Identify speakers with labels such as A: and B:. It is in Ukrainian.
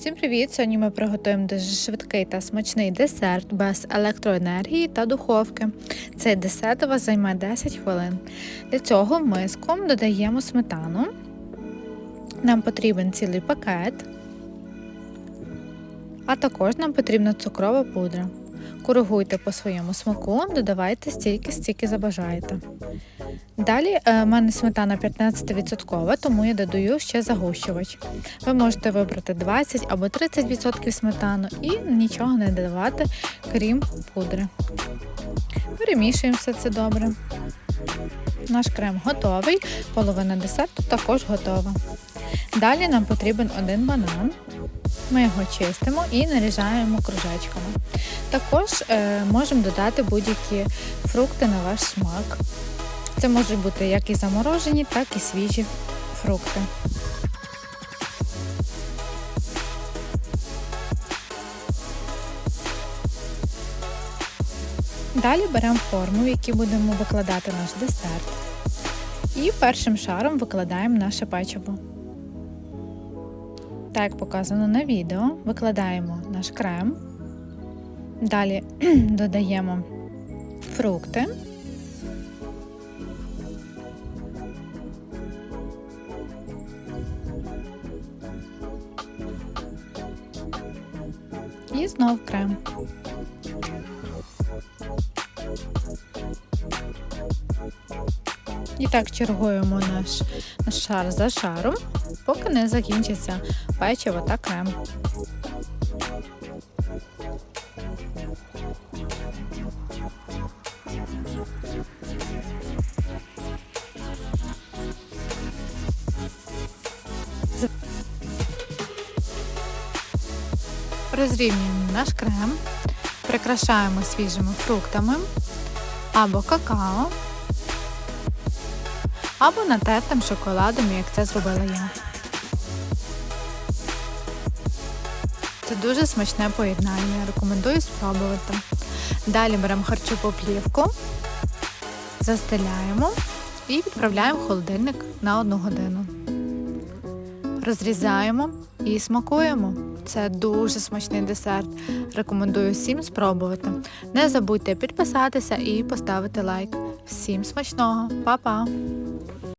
A: Всім привіт! Сьогодні ми приготуємо дуже швидкий та смачний десерт без електроенергії та духовки. Цей десерт у вас займе 10 хвилин. Для цього в миску додаємо сметану. Нам потрібен цілий пакет, а також нам потрібна цукрова пудра. Коригуйте по своєму смаку, додавайте стільки, стільки забажаєте. Далі е, в мене сметана 15%, тому я додаю ще загущувач. Ви можете вибрати 20 або 30% сметану і нічого не додавати, крім пудри. Перемішуємо все це добре. Наш крем готовий, половина десерту також готова. Далі нам потрібен один банан. Ми його чистимо і нарізаємо кружечками. Також е, можемо додати будь-які фрукти на ваш смак. Це можуть бути як і заморожені, так і свіжі фрукти. Далі беремо форму, в якій будемо викладати наш десерт. І першим шаром викладаємо наше печиво. Так як показано на відео, викладаємо наш крем. Далі додаємо фрукти. І знов крем. І так чергуємо наш, шар за шаром, поки не закінчиться печиво та крем. Розрівнюємо наш крем, прикрашаємо свіжими фруктами або какао, або натертим шоколадом, як це зробила я. Це дуже смачне поєднання, рекомендую спробувати. Далі беремо харчову плівку, застеляємо і відправляємо в холодильник на одну годину. Розрізаємо і смакуємо. Це дуже смачний десерт. Рекомендую всім спробувати. Не забудьте підписатися і поставити лайк. Всім смачного, Па-па!